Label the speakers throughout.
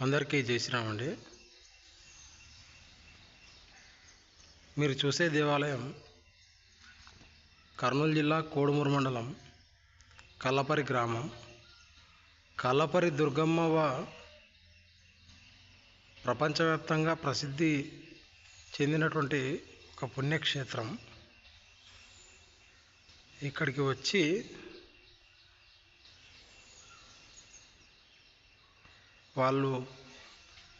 Speaker 1: అందరికీ జై శ్రీరామండి మీరు చూసే దేవాలయం కర్నూలు జిల్లా కోడుమూరు మండలం కల్లపరి గ్రామం. కల్లపరి దుర్గమ్మవ ప్రపంచవ్యాప్తంగా ప్రసిద్ధి చెందినటువంటి ఒక పుణ్యక్షేత్రం. ఇక్కడికి వచ్చి వాళ్ళు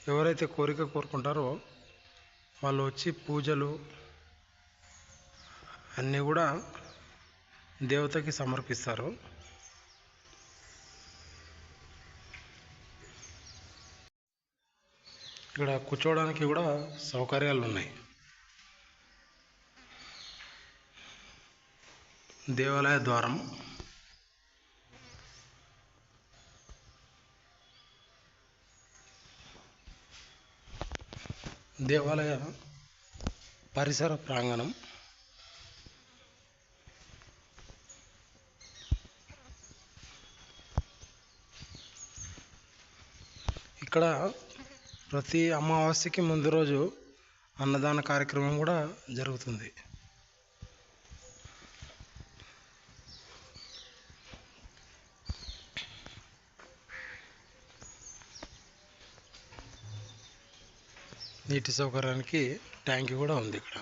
Speaker 1: ఎవరైతే కోరిక కోరుకుంటారో వాళ్ళు వచ్చి పూజలు అన్నీ కూడా దేవతకి సమర్పిస్తారు. ఇక్కడ కూర్చోవడానికి కూడా సౌకర్యాలు ఉన్నాయి. దేవాలయ ద్వారం దేవాలయ పరిసర ప్రాంగణం. ఇక్కడ ప్రతి అమావాస్యకి ముందు రోజు అన్నదాన కార్యక్రమం కూడా జరుగుతుంది. నీటి సౌకర్యానికి ట్యాంక్ కూడా ఉంది ఇక్కడ.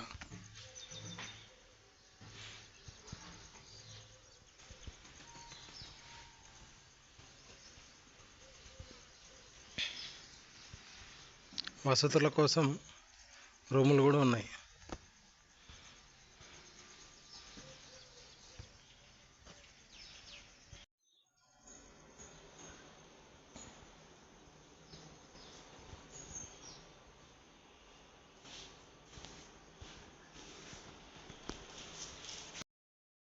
Speaker 1: వసతుల కోసం రూములు కూడా ఉన్నాయి.